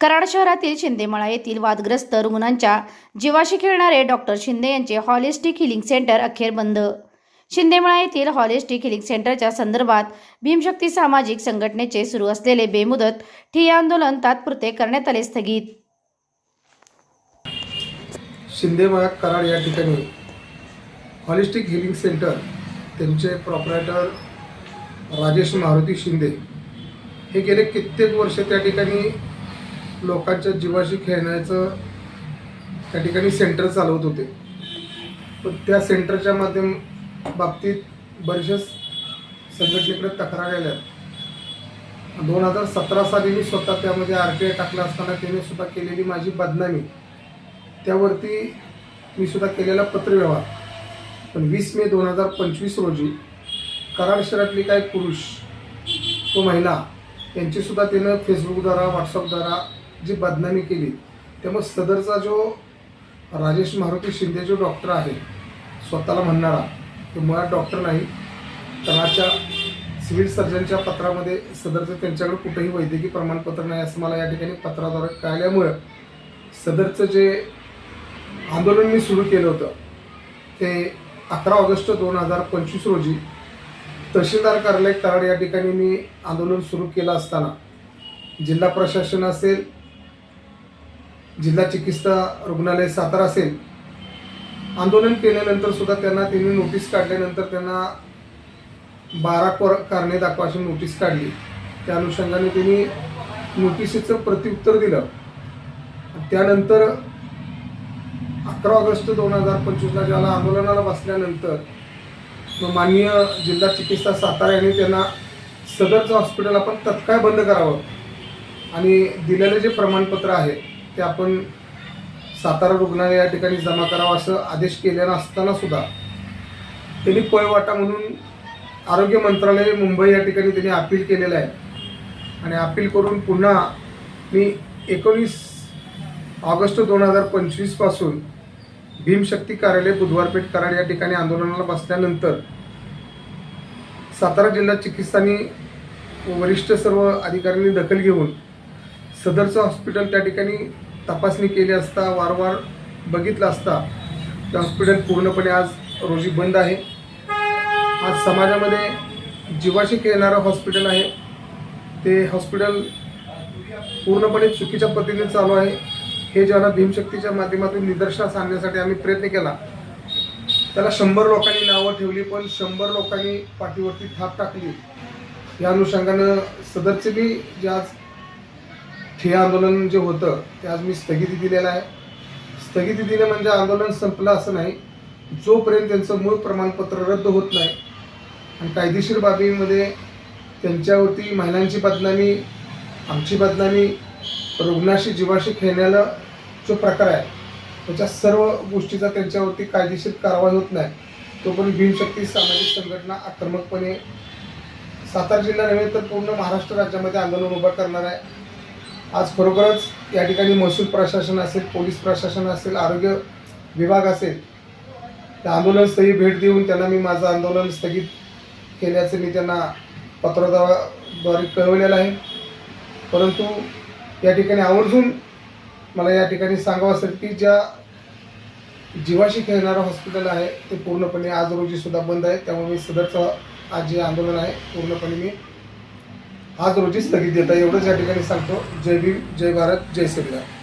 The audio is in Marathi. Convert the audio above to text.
कराड शहरातील शिंदेमळा येथील वादग्रस्त रुग्णांच्या जीवाशी खेळणारे डॉक्टर शिंदे यांचे हॉलिस्टिक हिलिंग सेंटर अखेर बंद. शिंदेमळा येथील हॉलिस्टिक हिलिंग सेंटरच्या संदर्भात भीमशक्ती सामाजिक संघटनेचे सुरू असलेले बेमुदत ठिय्या आंदोलन तात्पुरते करण्यात आले स्थगित. शिंदेमळा कराड या ठिकाणी हॉलिस्टिक हिलिंग सेंटर त्यांचे प्रॉपरेटर राजेश मारुती शिंदे हे गेले कित्येक वर्ष त्या ठिकाणी लोकांच्या जीवाशी खेळण्याचं त्या ठिकाणी सेंटर चालवत होते. पण त्या सेंटरच्या माध्यम बाबतीत बरेचशाच संघटनेकडे तक्रार आल्या. दोन हजार सतरा साली मी स्वतः त्यामध्ये आर टी आय टाकला असताना त्याने सुद्धा केलेली माझी बदनामी. त्यावरती मी सुद्धा केलेला पत्रव्यवहार. पण वीस मे दोन हजार पंचवीस रोजी कराड शहरातली काही पुरुष व महिला यांचीसुद्धा त्यानं फेसबुकद्वारा व्हॉट्सअपद्वारा जी बदनामी केली त्यामुळे सदरचा जो राजेश मारुती शिंदे जो डॉक्टर आहे स्वतःला म्हणणारा तो मुळात डॉक्टर नाही. तणाच्या सिव्हिल सर्जनच्या पत्रामध्ये सदरचं त्यांच्याकडे कुठंही वैद्यकीय प्रमाणपत्र नाही असं मला या ठिकाणी पत्राद्वारे कळल्यामुळं सदरचं जे आंदोलन मी सुरू केलं होतं ते अकरा ऑगस्ट दोन हजार पंचवीस रोजी तहसीलदार कार्यालय कराड या ठिकाणी मी आंदोलन सुरू केलं असताना जिल्हा प्रशासन असेल जिल्हा चिकित्सा रुग्णालय सातारा असेल आंदोलन केल्यानंतर सुद्धा त्यांना त्यांनी नोटीस काढल्यानंतर त्यांना बारा कोर कारणे दाखवा अशी नोटीस काढली. त्या अनुषंगाने त्यांनी नोटिसीचं प्रत्युत्तर दिलं. त्यानंतर अकरा ऑगस्ट दोन हजार पंचवीसला ज्याला आंदोलनाला बसल्यानंतर माननीय जिल्हा चिकित्सा सातारा यांनी त्यांना सदरचं हॉस्पिटल आपण तत्काळ बंद करावं आणि दिलेलं जे प्रमाणपत्र आहे ते आपण सातारा रुग्णालय या ठिकाणी जमा करावं असं आदेश केलेला असताना सुद्धा त्यांनी पळवाटा म्हणून आरोग्य मंत्रालय मुंबई या ठिकाणी त्यांनी अपील केलेलं आहे. आणि अपील करून पुन्हा मी एकोणीस ऑगस्ट दोन हजार पंचवीसपासून भीमशक्ती कार्यालय बुधवारपेठ कराड या ठिकाणी आंदोलनाला बसल्यानंतर सातारा जिल्हा चिकित्सानी वरिष्ठ सर्व अधिकाऱ्यांनी दखल घेऊन सदरचं हॉस्पिटल त्या ठिकाणी तपासणी केली असता वारंवार बघितलं असता ते हॉस्पिटल पूर्णपणे आज रोजी बंद आहे. आज समाजामध्ये जीवाशी खेळणारं हॉस्पिटल आहे. ते हॉस्पिटल पूर्णपणे चुकीच्या पद्धतीने चालू आहे. हे ज्याला भीमशक्तीच्या माध्यमातून निदर्शनास आणण्यासाठी आम्ही प्रयत्न केला त्याला शंभर लोकांनी नावं ठेवली पण शंभर लोकांनी पाठीवरती थाप टाकली. या अनुषंगानं सदरचे बी जे आज ठिय्या आंदोलन जे होतं ते आज मी स्थगिती दिलेलं आहे. स्थगिती दिलं म्हणजे आंदोलन संपलं असं नाही. जोपर्यंत त्यांचं मूळ प्रमाणपत्र रद्द होत नाही आणि कायदेशीर बाबीमध्ये त्यांच्यावरती महिलांची बदनामी आमची बदनामी रुग्णाशी जीवाशी खेळण्याला जो प्रकार आहे त्याच्या सर्व गोष्टीचा त्यांच्यावरती कायदेशीर कारवाई होत नाही. तोपर्यंत भीमशक्ती सामाजिक संघटना आक्रमकपणे सातारा जिल्हा नव्हे तर पूर्ण महाराष्ट्र राज्यामध्ये आंदोलन उभं करणार आहे. आज खरोखरच या ठिकाणी महसूल प्रशासन असेल पोलीस प्रशासन असेल आरोग्य विभाग असेल त्या आंदोलनस्थळी भेट देऊन त्यांना मी माझं आंदोलन स्थगित केल्याचं मी त्यांना पत्राद्वारे कळवलेलं आहे. परंतु या ठिकाणी आवर्जून मला या ठिकाणी सांगावं असेल की ज्या जीवाशी खेळणारं हॉस्पिटल आहे ते पूर्णपणे आज रोजी सुद्धा बंद आहे. त्यामुळे मी सदरचं आज जे आंदोलन आहे पूर्णपणे मी आज रोजी स्थगित देता एवढंच या ठिकाणी सांगतो. जय भीम जय भारत जय श्रीराम.